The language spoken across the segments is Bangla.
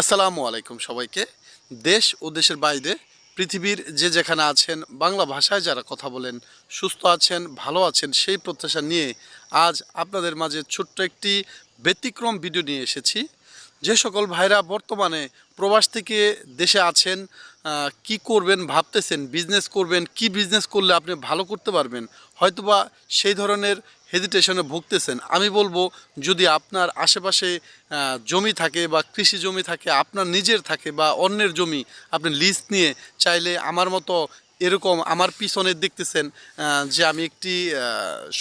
আসসালামু আলাইকুম সবাইকে। দেশ ও দেশের বাইরে পৃথিবীর যে যেখানে আছেন, বাংলা ভাষায় যারা কথা বলেন, সুস্থ আছেন, ভালো আছেন, সেই প্রত্যাশা নিয়ে আজ আপনাদের মাঝে ছোট্ট একটি ব্যতিক্রম ভিডিও নিয়ে এসেছি। যে সকল ভাইরা বর্তমানে প্রবাস থেকে দেশে আছেন কি করবেন, ভাবতেছেন বিজনেস করবেন, কি বিজনেস করলে আপনি ভালো করতে পারবেন হয়তোবা সেই ধরনের হেজিটেশনে ভুগতেছেন। আমি বলব, যদি আপনার আশেপাশে জমি থাকে বা কৃষি জমি থাকে, আপনার নিজের থাকে বা অন্যের জমি, আপনি লিজ নিয়ে চাইলে আমার মতো এরকম আমার পিছনে দেখতেছেন যে আমি একটি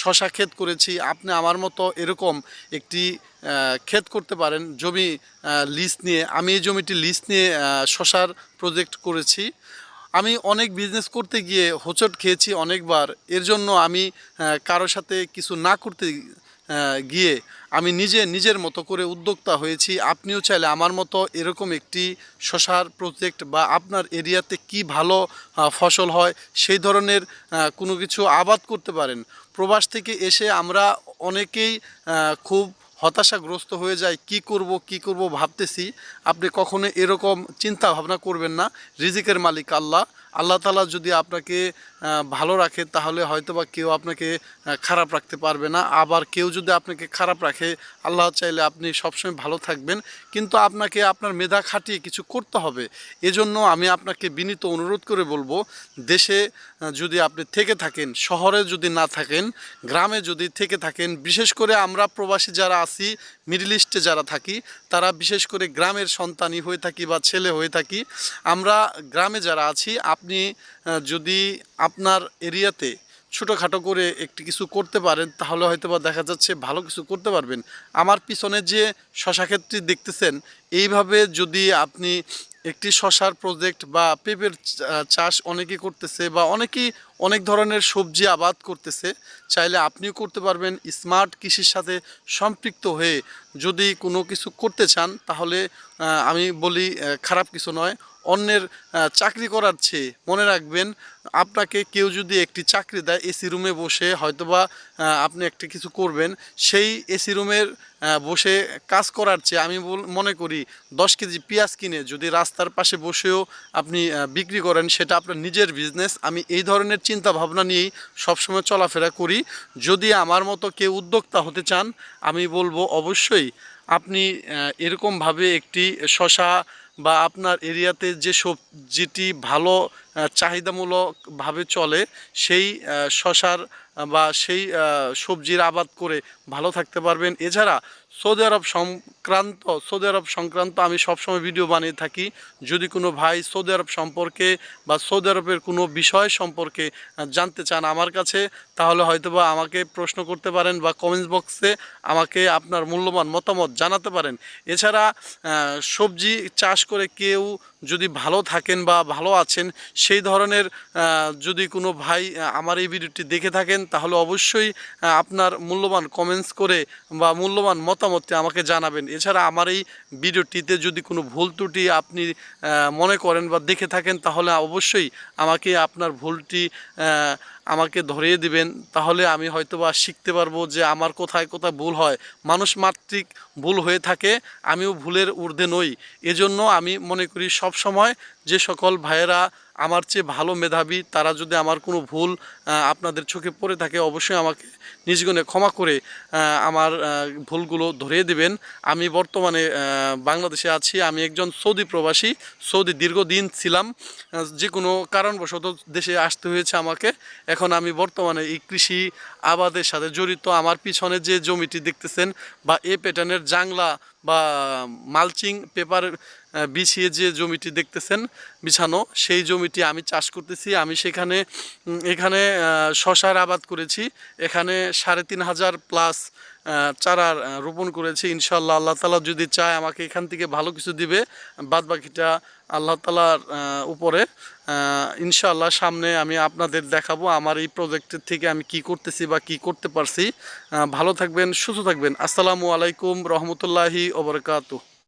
শশা ক্ষেত করেছি, আপনি আমার মতো এরকম একটি ক্ষেত করতে পারেন, জমি লিজ নিয়ে। আমি এই জমিটি লিস্ট নিয়ে শশার প্রজেক্ট করেছি। আমি অনেক বিজনেস করতে গিয়ে হোঁচট খেয়েছি অনেকবার। এর জন্য আমি কারোর সাথে কিছু না করতে গিয়ে আমি নিজে নিজের মতো করে উদ্যোক্তা হয়েছি। আপনিও চাইলে আমার মতো এরকম একটি শশার প্রজেক্ট বা আপনার এরিয়াতে কি ভালো ফসল হয় সেই ধরনের কোনো কিছু আবাদ করতে পারেন। প্রবাস থেকে এসে আমরা অনেকেই খুব হতাশাগ্রস্ত হয়ে যায়, কি করব কি করব ভাবতেছি। আপনি কখনো এরকম চিন্তা ভাবনা করবেন না। রিজিকের মালিক আল্লাহ। আল্লাহ তালা যদি আপনাকে ভালো রাখে, তাহলে হয়তো বা কেউ আপনাকে খারাপ রাখতে পারবে না। আবার কেউ যদি আপনাকে খারাপ রাখে, আল্লাহ চাইলে আপনি সবসময় ভালো থাকবেন। কিন্তু আপনাকে আপনার মেধা খাটিয়ে কিছু করতে হবে। এজন্য আমি আপনাকে বিনীত অনুরোধ করে বলব, দেশে যদি আপনি থেকে থাকেন, শহরে যদি না থাকেন, গ্রামে যদি থেকে থাকেন, বিশেষ করে আমরা প্রবাসী যারা আছি, মিডল ইস্টে যারা থাকি, তারা বিশেষ করে গ্রামের সন্তানই হয়ে থাকি বা ছেলে হয়ে থাকি, আমরা গ্রামে যারা আছি আপনি যদি আপনার এরিয়াতে ছোটোখাটো করে একটি কিছু করতে পারেন, তাহলে হয়তো বা দেখা যাচ্ছে ভালো কিছু করতে পারবেন। আমার পিছনে যে শশা ক্ষেত্রটি দেখতেছেন, এইভাবে যদি আপনি একটি শশার প্রজেক্ট বা পেঁপের চাষ অনেকেই করতেছে বা অনেকেই অনেক ধরনের সবজি আবাদ করতেছে। চাইলে আপনিও করতে পারবেন। স্মার্ট কৃষির সাথে সম্পৃক্ত হয়ে যদি কোনো কিছু করতে চান, তাহলে আমি বলি খারাপ কিছু নয়। অন্যের চাকরি করার চেয়ে মনে রাখবেন, আপনাকে কেউ যদি একটি চাকরি দেয়, এসি রুমে বসে হয়তোবা আপনি একটি কিছু করবেন। সেই এসি রুমের বসে কাজ করার চেয়ে আমি মনে করি, দশ কেজি পেঁয়াজ কিনে যদি রাস্তার পাশে বসেও আপনি বিক্রি করেন, সেটা আপনার নিজের বিজনেস আমি এই ধরনের চিন্তা ভাবনা নিয়েই সবসময় চলাফেরা করি। যদি আমার মতো কেউ উদ্যোক্তা হতে চান, আমি বলব অবশ্যই আপনি এরকমভাবে একটি শশা বা আপনার এরিয়াতে যে সবজিটি ভালো চাহিদামূলকভাবে চলে, সেই শশার বা সেই সবজির আবাদ করে ভালো থাকতে পারবেন। এছাড়া সৌদি আরব সংক্রান্ত, সৌদি আরব সংক্রান্ত আমি সবসময় ভিডিও বানিয়ে থাকি। যদি কোনো ভাই সৌদি আরব সম্পর্কে বা সৌদি আরবের কোনো বিষয় সম্পর্কে জানতে চান আমার কাছে, তাহলে হয়তোবা আমাকে প্রশ্ন করতে পারেন বা কমেন্টস বক্সে আমাকে আপনার মূল্যবান মতামত জানাতে পারেন। এছাড়া সবজি চাষ করে কেউ যদি ভালো থাকেন বা ভালো আছেন, সেই ধরনের যদি কোনো ভাই আমার এই ভিডিওটি দেখে থাকেন, তাহলে অবশ্যই আপনার মূল্যবান কমেন্টস করে বা মূল্যবান মতামতটি আমাকে জানাবেন। এছাড়া আমার এই ভিডিওটিতে যদি কোনো ভুল ত্রুটি আপনি মনে করেন বা দেখে থাকেন, তাহলে অবশ্যই আমাকে আপনার ভুলটি আমাকে ধরিয়ে দিবেন। তাহলে আমি হয়তোবা শিখতে পারব যে আমার কোথায় কোথায় ভুল হয়। মানুষ মাতৃক ভুল হয়ে থাকে, আমিও ভুলের ঊর্ধ্বে নই। এজন্য আমি মনে করি সব সময় যে সকল ভাইয়েরা আমার চেয়ে ভালো মেধাবী, তারা যদি আমার কোনো ভুল আপনাদের চোখে পড়ে থাকে, অবশ্যই আমাকে নিজগুণে ক্ষমা করে আমার ভুলগুলো ধরিয়ে দেবেন। আমি বর্তমানে বাংলাদেশে আছি। আমি একজন সৌদি প্রবাসী, সৌদি দীর্ঘদিন ছিলাম। যে কোনো কারণবশত দেশে আসতে হয়েছে আমাকে। এখন আমি বর্তমানে এই কৃষি আবাদের সাথে জড়িত। আমার পিছনে যে জমিটি দেখতেছেন বা এ প্যাটার্নের জাংলা বা মালচিং পেপার বিছিয়ে যে জমিটি দেখতেছেন, বিছানো, সেই জমিটি আমি চাষ করতেছি। আমি সেখানে এখানে শশার আবাদ করেছি। এখানে সাড়ে তিন হাজার প্লাস আহ, রোপণ করেছি ইনশাল্লাহ আল্লাহ তালা যদি চায় আমাকে এখান থেকে ভালো কিছু দিবে বাদ বাকিটা আল্লাহ তালার উপরে। ইনশাল্লাহ সামনে আমি আপনাদের দেখাবো আমার এই প্রজেক্টের থেকে আমি কি করতেছি বা কি করতে পারছি। ভালো থাকবেন সুস্থ থাকবেন। আসসালামু আলাইকুম রহমতুল্লাহি ওবরকাতু